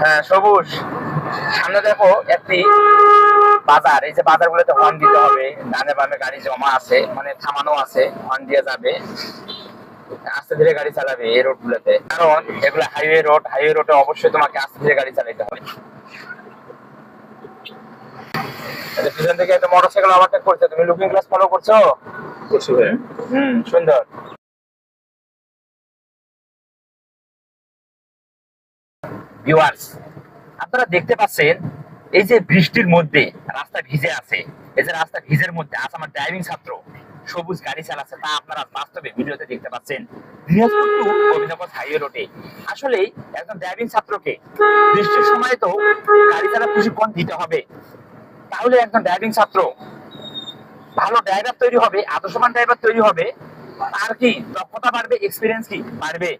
হ্যাঁ সবুজ। সামনে দেখো একটি বাজার। এই যে বাজারগুলোতে হর্ন দিতে হবে। ডানে বামে গাড়ি জমা আছে মানে থামানো আছে হর্ন দিয়ে যাবে। আস্তে ধীরে গাড়ি চালাবে এই রোড গুলোতে কারণ এগুলো হাইওয়ে রোড হাইওয়ে রোডে অবশ্যই তোমাকে আস্তে ধীরে গাড়ি চালাতে হবে। পিছন থেকে একটা মোটরসাইকেল ওভারটেক করছে। তুমি লুকিং গ্লাস ফলো করছ? হুম সুন্দর। ভিউয়ার্স আপনারা দেখতে পাচ্ছেন, এই যে বৃষ্টির মধ্যে রাস্তা ভিজে আছে, এই যে রাস্তা ভিজের মধ্যে আজ আমার ড্রাইভিং ছাত্র, সবুজ গাড়ি চালাচ্ছে, তা আপনারা বাস্তবে ভিডিওতে দেখতে পাচ্ছেন। দিনাজপুর একজন ড্রাইভিং ছাত্রকে বৃষ্টির সময় তো গাড়ি দিতে হবে। তাহলে একজন ড্রাইভিং ছাত্র ভালো ড্রাইভার তৈরি হবে, আদর্শবান ড্রাইভার তৈরি হবে, তার কি দক্ষতা বাড়বে এক্সপিরিয়েন্স কি বাড়বে?